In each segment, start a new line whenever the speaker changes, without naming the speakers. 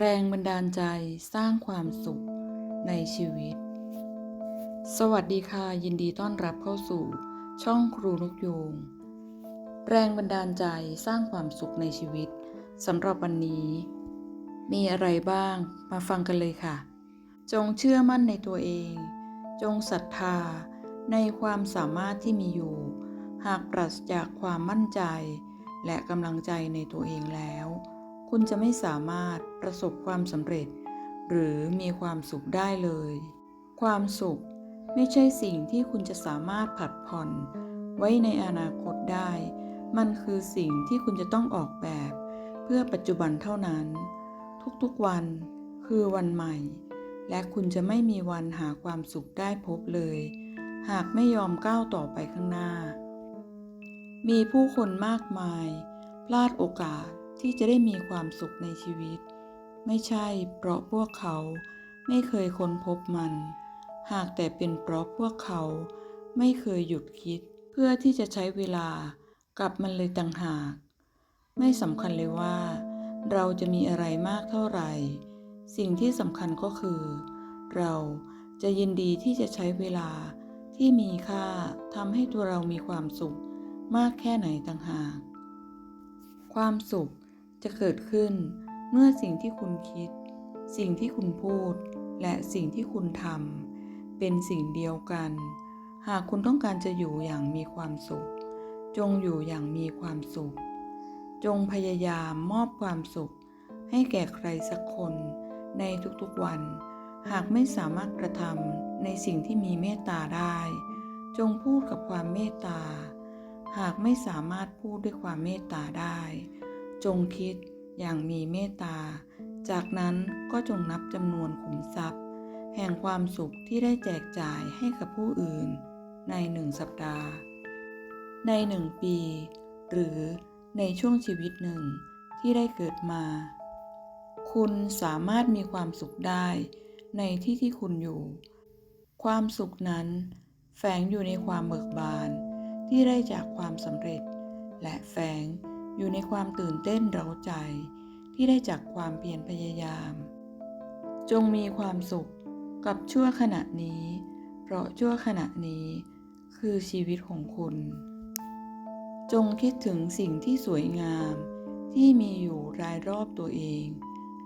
แรงบันดาลใจสร้างความสุขในชีวิต สวัสดีค่ะยินดีต้อนรับเข้าสู่ ช่องครูนกยง แรงบันดาลใจสร้างความสุขในชีวิตสำหรับวันนี้ มีอะไรบ้างมาฟังกันเลยค่ะ จงเชื่อมั่นในตัวเอง จงศรัทธาในความสามารถที่มีอยู่ หากปราศจากความมั่นใจ และกำลังใจในตัวเองแล้ว คุณจะไม่สามารถประสบความสำเร็จ หรือมีความสุขได้เลย ความสุขไม่ใช่สิ่งที่คุณจะสามารถผัดผ่อนไว้ในอนาคตได้ มันคือสิ่งที่คุณจะต้องออกแบบ เพื่อปัจจุบันเท่านั้น ทุกๆวันคือวันใหม่ และคุณจะไม่มีวันหาความสุขได้พบเลย หากไม่ยอมก้าวต่อไปข้างหน้า มีผู้คนมากมาย พลาดโอกาส ที่จะได้มีความสุขในชีวิต ไม่ใช่เพราะพวกเขาไม่เคยค้นพบมัน หากแต่เป็นเพราะพวกเขาไม่เคยหยุดคิด เพื่อที่จะใช้เวลากับมันเลยต่างหาก ไม่สำคัญเลยว่า เราจะมีอะไรมากเท่าไหร่ สิ่งที่สำคัญก็คือ เราจะยินดีที่จะใช้เวลาที่มีค่าทำให้ตัวเรามีความสุขมากแค่ไหนต่างหาก ความสุข จะเกิดขึ้นเมื่อสิ่งที่คุณคิด สิ่งที่คุณพูด และสิ่งที่คุณทำเป็นสิ่งเดียวกัน หากคุณต้องการจะอยู่อย่างมีความสุข จงอยู่อย่างมีความสุข จงพยายามมอบความสุข ให้แก่ใครสักคนในทุกๆวัน หากไม่สามารถกระทำในสิ่งที่มีเมตตาได้ จงพูดกับความเมตตา หากไม่สามารถพูดด้วยความเมตตาได้ จงคิดอย่างมีเมตตา จากนั้นก็จงนับจำนวนขุมทรัพย์ แห่งความสุขที่ได้แจกจ่ายให้กับผู้อื่น ในหนึ่งสัปดาห์ ในหนึ่งปี หรือในช่วงชีวิตหนึ่งที่ได้เกิดมา คุณสามารถมีความสุขได้ในที่ที่คุณอยู่ ความสุขนั้น แฝงอยู่ในความเบิกบานที่ได้จากความสำเร็จ และแฝง อยู่ในความตื่นเต้นเร้าใจที่ได้จากความเพียรพยายาม จงมีความสุขกับชั่วขณะนี้ เพราะชั่วขณะนี้คือชีวิตของคุณ จงคิดถึงสิ่งที่สวยงามที่มีอยู่รายรอบตัวเอง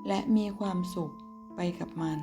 และมีความสุขไปกับมัน